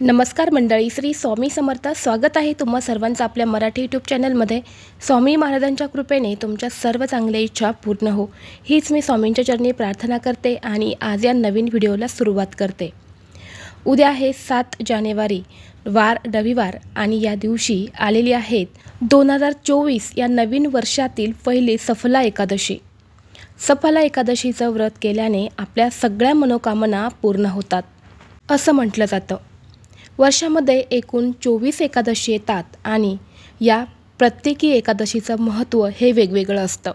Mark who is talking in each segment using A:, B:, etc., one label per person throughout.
A: नमस्कार मंडळी श्री स्वामी समर्थ. स्वागत आहे तुम्हा सर्वांचं आपल्या मराठी यूट्यूब चॅनलमध्ये स्वामी महाराजांच्या कृपेने तुमच्या सर्व चांगल्या इच्छा पूर्ण हो. हीच मी स्वामींच्या चरणी प्रार्थना करते आणि आज या नवीन व्हिडिओला सुरुवात करते. उद्या आहे सात जानेवारी वार रविवार आणि या दिवशी आलेली आहेत दोन हजार चोवीस या नवीन वर्षातील पहिली सफला एकादशी. सफला एकादशीचं व्रत केल्याने आपल्या सगळ्या मनोकामना पूर्ण होतात असं म्हटलं जातं. वर्षामध्ये एकूण चोवीस एकादशी येतात आणि या प्रत्येकी एकादशीचं महत्त्व हे वेगवेगळं असतं.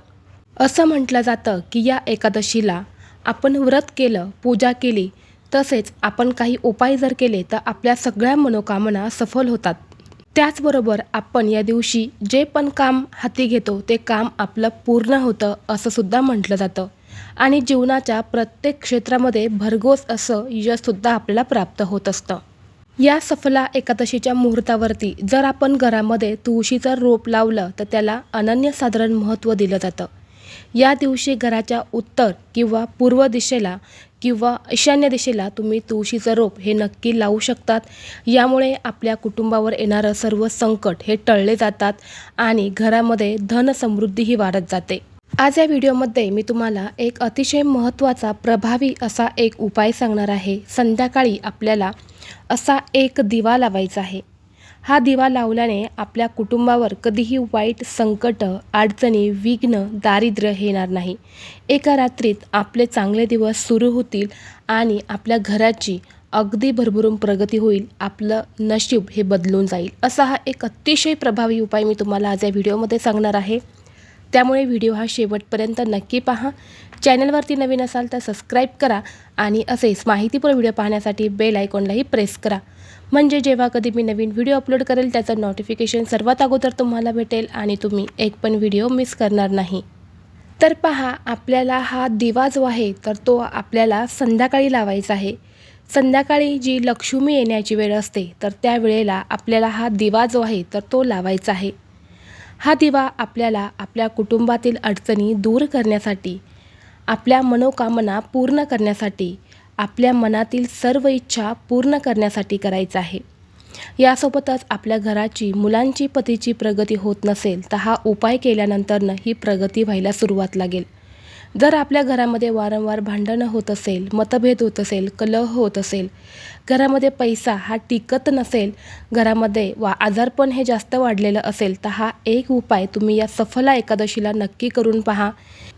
A: असं म्हटलं जातं की या एकादशीला आपण व्रत केलं पूजा केली तसेच आपण काही उपाय जर केले तर आपल्या सगळ्या मनोकामना सफल होतात. त्याचबरोबर आपण या दिवशी जे पण काम हाती घेतो ते काम आपलं पूर्ण होतं असं सुद्धा म्हटलं जातं. आणि जीवनाच्या प्रत्येक क्षेत्रामध्ये भरघोस असं यशसुद्धा आपल्याला प्राप्त होत असतं. या सफला एकादशीच्या मुहूर्तावरती जर आपण घरामध्ये तुळशीचं रोप लावलं तर त्याला अनन्यसाधारण महत्त्व दिलं जातं. या दिवशी घराच्या उत्तर किंवा पूर्व दिशेला किंवा ईशान्य दिशेला तुम्ही तुळशीचं रोप हे नक्की लावू शकतात. यामुळे आपल्या कुटुंबावर येणारं सर्व संकट हे टळले जातात आणि घरामध्ये धनसमृद्धीही वाढत जाते. आज या व्हिडिओमध्ये मी तुम्हाला एक अतिशय महत्त्वाचा प्रभावी असा एक उपाय सांगणार आहे. संध्याकाळी आपल्याला असा एक दिवा लावायचा आहे. हा दिवा लावल्याने आपल्या कुटुंबावर कधीही वाईट संकट अडचणी विघ्न दारिद्र्य येणार नाही. एका रात्रीत आपले चांगले दिवस सुरू होतील आणि आपल्या घराची अगदी भरभरून प्रगती होईल आपलं नशीब हे बदलून जाईल. असा हा एक अतिशय प्रभावी उपाय मी तुम्हाला आज या व्हिडिओमध्ये सांगणार आहे. त्यामुळे व्हिडिओ हा शेवटपर्यंत नक्की पहा. चॅनलवरती नवीन असाल तर सबस्क्राईब करा आणि असेच माहितीपूर्ण व्हिडिओ पाहण्यासाठी बेल आयकॉनलाही प्रेस करा. म्हणजे जेव्हा कधी मी नवीन व्हिडिओ अपलोड करेल त्याचं नोटिफिकेशन सर्वात अगोदर तुम्हाला भेटेल आणि तुम्ही एक पण व्हिडिओ मिस करणार नाही. तर पहा आपल्याला हा दिवा जो आहे तर तो आपल्याला संध्याकाळी लावायचा आहे. संध्याकाळी जी लक्ष्मी येण्याची वेळ असते तर त्या वेळेला आपल्याला हा दिवा जो आहे तर तो लावायचा आहे. हा दिवा आपल्याला आपल्या कुटुंबातील अडचणी दूर करण्यासाठी आपल्या मनोकामना पूर्ण करण्यासाठी आपल्या मनातील सर्व इच्छा पूर्ण करण्यासाठी करायचा आहे. यासोबतच आपल्या घराची मुलांची पतीची प्रगती होत नसेल तर हा उपाय केल्यानंतरनं ही प्रगती व्हायला सुरुवात लागेल. जर आपल्या घरामध्ये वारंवार भांडणं होत असेल मतभेद होत असेल कलह होत असेल घरामध्ये पैसा हा टिकत नसेल घरामध्ये वा आजारपण हे जास्त वाढलेलं असेल तर हा एक उपाय तुम्ही या सफला एकादशीला नक्की करून पहा.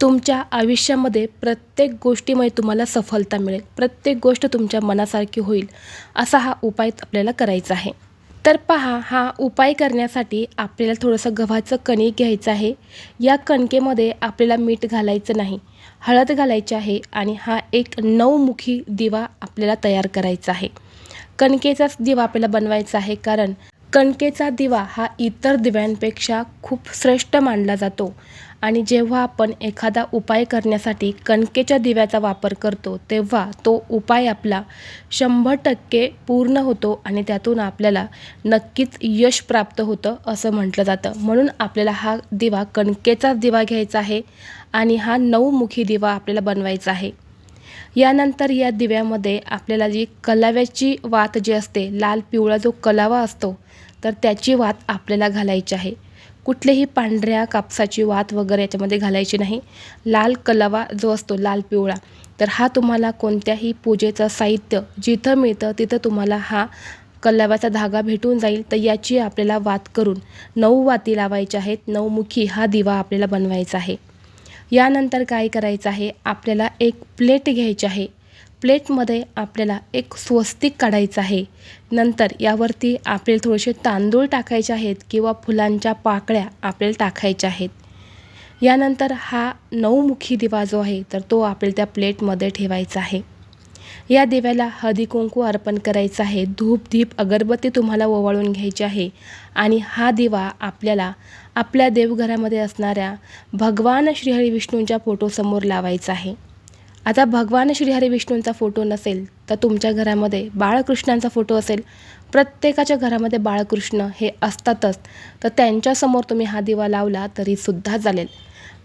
A: तुमच्या आयुष्यामध्ये प्रत्येक गोष्टीमुळे तुम्हाला सफलता मिळेल. प्रत्येक गोष्ट तुमच्या मनासारखी होईल. असा हा उपाय आपल्याला करायचा आहे. तर पहा हा उपाय करण्यासाठी आपल्याला थोडंसं गव्हाचं कणिक घ्यायचं आहे. या कणकेमध्ये आपल्याला मीठ घालायचं नाही. हळद घालायची आहे आणि हा एक नऊमुखी दिवा आपल्याला तयार करायचा आहे. कणकेचाच दिवा आपल्याला बनवायचा आहे कारण कणकेचा दिवा हा इतर दिव्यांपेक्षा खूप श्रेष्ठ मानला जातो. आणि जेव्हा आपण एखादा उपाय करण्यासाठी कणकेच्या दिव्याचा वापर करतो तेव्हा तो उपाय आपला शंभर टक्के पूर्ण होतो आणि त्यातून आपल्याला नक्कीच यश प्राप्त होतं असं म्हटलं जातं. म्हणून आपल्याला हा दिवा कणकेचाच दिवा घ्यायचा आहे आणि हा नऊमुखी दिवा आपल्याला बनवायचा आहे. यानंतर या दिव्यामध्ये आपल्याला जी कलाव्याची वात जी असते लाल पिवळा जो कलावा असतो तर त्याची वात आपल्याला घालायची आहे. कुठलेही पांढऱ्या कापसाची वात वगैरे याच्यामध्ये घालायची नाही. लाल कलावा जो असतो लाल पिवळा तर हा तुम्हाला कोणत्याही पूजेचं साहित्य जिथं मिळतं तिथं तुम्हाला हा कलाव्याचा धागा भेटून जाईल. तर याची आपल्याला वात करून नऊ वाती लावायच्या आहेत. नऊमुखी हा दिवा आपल्याला बनवायचा आहे. यानंतर काय करायचं आहे? आपल्याला एक प्लेट घ्यायची आहे. प्लेटमध्ये आपल्याला एक स्वस्तिक काढायचं आहे. नंतर यावरती आपल्याला थोडेसे तांदूळ टाकायचे आहेत किंवा फुलांच्या पाकळ्या आपल्याला टाकायच्या आहेत. यानंतर हा नऊमुखी दिवा जो आहे तर तो आपल्याला त्या प्लेटमध्ये ठेवायचा आहे. या दिव्याला हळदी कुंकू अर्पण करायचं आहे. धूप दीप अगरबत्ती तुम्हाला ओवाळून घ्यायची आहे. आणि हा दिवा आपल्याला आपल्या देवघरामध्ये असणाऱ्या भगवान श्रीहरी विष्णूंच्या फोटोसमोर लावायचा आहे. आता भगवान श्रीहरी विष्णूंचा फोटो नसेल तर तुमच्या घरामध्ये बाळकृष्णांचा फोटो असेल. प्रत्येकाच्या घरामध्ये बाळकृष्ण हे असतातच. तर त्यांच्यासमोर तुम्ही हा दिवा लावला तरीसुद्धा चालेल.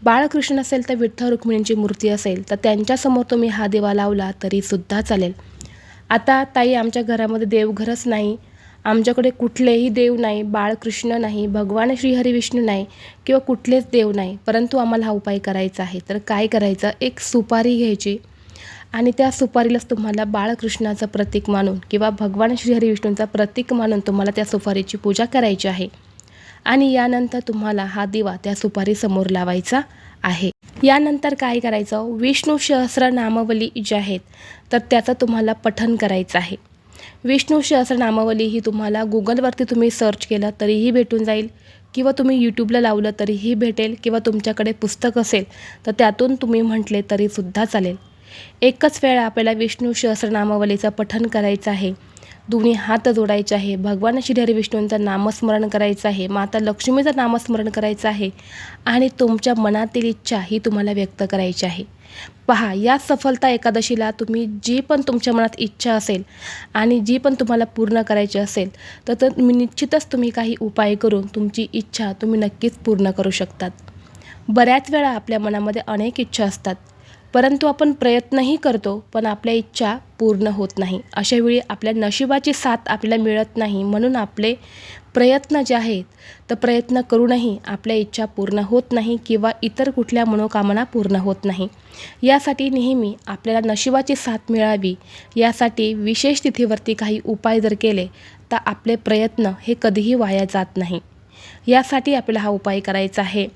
A: बाळकृष्ण असेल तर विठ्ठल रुक्मिणींची मूर्ती असेल तर त्यांच्यासमोर तुम्ही हा दिवा लावला तरीसुद्धा चालेल. आता ताई आमच्या घरामध्ये देवघरच नाही. आमच्याकडे कुठलेही देव नाही बाळकृष्ण नाही भगवान श्रीहरी विष्णू नाही किंवा कुठलेच देव नाही परंतु आम्हाला हा उपाय करायचा आहे. तर काय करायचं? एक सुपारी घ्यायची आणि त्या सुपारीलाच तुम्हाला बाळकृष्णाचं प्रतीक मानून किंवा भगवान श्रीहरी विष्णूंचा प्रतीक मानून तुम्हाला त्या सुपारीची पूजा करायची आहे. आणि यानंतर तुम्हाला हा दिवा त्या सुपारीसमोर लावायचा आहे. यानंतर काय करायचं? विष्णू सहस्र नामावली जे आहेत तर त्याचं तुम्हाला पठन करायचं आहे. विष्णू सहस्र नामावली ही तुम्हाला गुगलवरती तुम्ही सर्च केलं तरीही भेटून जाईल. किंवा तुम्ही यूट्यूबला लावलं तरीही भेटेल किंवा तुमच्याकडे पुस्तक असेल तर त्यातून तुम्ही म्हटले तरीसुद्धा चालेल. एकच वेळा आपल्याला विष्णू सहस्रनामावलीचं पठन करायचं आहे. दोन्ही हात जोडायचे आहे. भगवान श्रीहरी विष्णूंचं नामस्मरण करायचं आहे. माता लक्ष्मीचं नामस्मरण करायचं आहे आणि तुमच्या मनातील इच्छा ही तुम्हाला व्यक्त करायची आहे. पहा या सफलता एकादशीला तुम्ही जी पण तुमच्या मनात इच्छा असेल आणि जी पण तुम्हाला पूर्ण करायची असेल तर तर तुम्ही निश्चितच तुम्ही काही उपाय करून तुमची इच्छा तुम्ही नक्कीच पूर्ण करू शकतात. बऱ्याच वेळा आपल्या मनामध्ये अनेक इच्छा असतात. परंतु आपण प्रयत्नही करतो पण आपल्या इच्छा पूर्ण होत नाही. अशावेळी आपल्या नशिबाची साथ आपल्याला मिळत नाही. म्हणून आपले प्रयत्न जे आहेत तर प्रयत्न करूनही आपल्या इच्छा पूर्ण होत नाही किंवा इतर कुठल्या मनोकामना पूर्ण होत नाही. यासाठी नेहमी आपल्याला नशिबाची साथ मिळावी. यासाठी विशेष तिथीवरती काही उपाय जर केले तर आपले प्रयत्न हे कधीही वाया जात नाही. यासाठी आपल्याला हा उपाय करायचा आहे.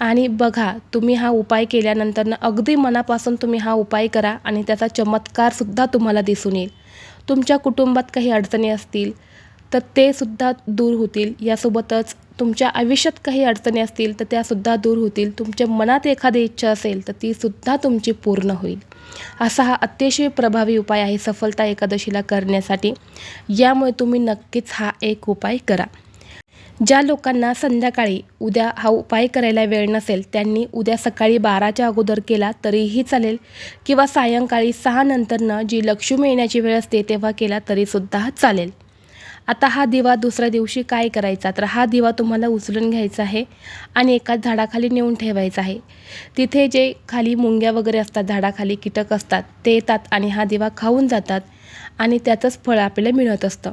A: आणि बघा तुम्ही हा उपाय केल्यानंतर अगदी मनापासून तुम्ही हा उपाय करा आणि त्याचा चमत्कारसुद्धा तुम्हाला दिसून येईल. तुमच्या कुटुंबात काही अडचणी असतील तर ते सुद्धा दूर होतील. यासोबतच तुमच्या आयुष्यात काही अडचणी असतील तर त्यासुद्धा दूर होतील. तुमच्या मनात एखादी इच्छा असेल तर तीसुद्धा तुमची पूर्ण होईल. असा हा अतिशय प्रभावी उपाय आहे सफलता एकादशीला करण्यासाठी. यामुळे तुम्ही नक्कीच हा एक उपाय करा. ज्या लोकांना संध्याकाळी उद्या हा उपाय करायला वेळ नसेल त्यांनी उद्या सकाळी बाराच्या अगोदर केला तरीही चालेल किंवा सायंकाळी सहा नंतरनं जी लक्ष्मी येण्याची वेळ असते तेव्हा केला तरीसुद्धा चालेल. आता हा दिवा दुसऱ्या दिवशी काय करायचा? तर हा दिवा तुम्हाला उचलून घ्यायचा आहे आणि एका झाडाखाली नेऊन ठेवायचा आहे. तिथे जे खाली मुंग्या वगैरे असतात झाडाखाली कीटक असतात ते येतात आणि हा दिवा खाऊन जातात आणि त्याचंच फळ आपल्याला मिळत असतं.